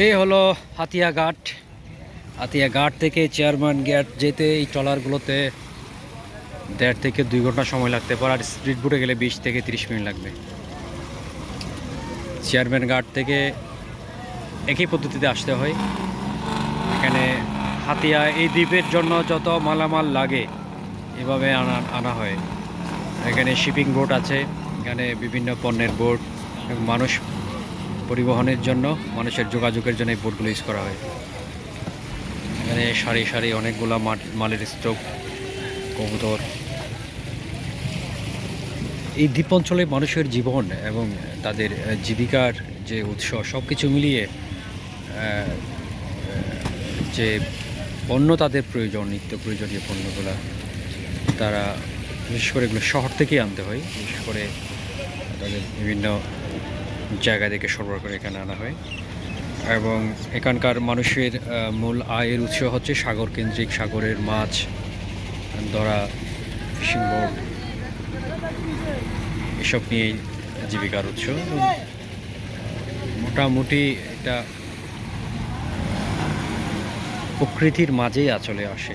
এই হলো হাতিয়া ঘাট হাতিয়া ঘাট থেকে চেয়ারম্যান গেট যেতে এই ট্রলারগুলোতে দেড় থেকে দুই ঘণ্টা সময় লাগতে পারে, আর স্পিড বোটে গেলে বিশ থেকে তিরিশ মিনিট লাগবে। চেয়ারম্যান ঘাট থেকে একই পদ্ধতিতে আসতে হয়। এখানে হাতিয়া এই দ্বীপের জন্য যত মালামাল লাগে, এভাবে আনা আনা হয়। এখানে শিপিং বোট আছে, এখানে বিভিন্ন পণ্যের বোট মানুষ পরিবহনের জন্য মানুষের যোগাযোগের জন্য এই বোটগুলো ইউজ করা হয়। এখানে সারি সারি অনেকগুলো মাল- মালের স্টক, কবুতর। এই দ্বীপ অঞ্চলে মানুষের জীবন এবং তাদের জীবিকার যে উৎস সব কিছু মিলিয়ে যে পণ্য তাদের প্রয়োজন, নিত্য প্রয়োজনীয় পণ্যগুলো, তারা বিশেষ করে এগুলো শহর থেকেই আনতে হয়। বিশেষ করে তাদের বিভিন্ন জায়গা থেকে সরবরাহ করে এখানে আনা হয়। এবং এখানকার মানুষের মূল আয়ের উৎস হচ্ছে সাগর কেন্দ্রিক, সাগরের মাছ, ধরা, ফিশিং বোট, এসব নিয়েই জীবিকার উৎস। মোটামুটি এটা প্রকৃতির মাঝেই আচলে আসে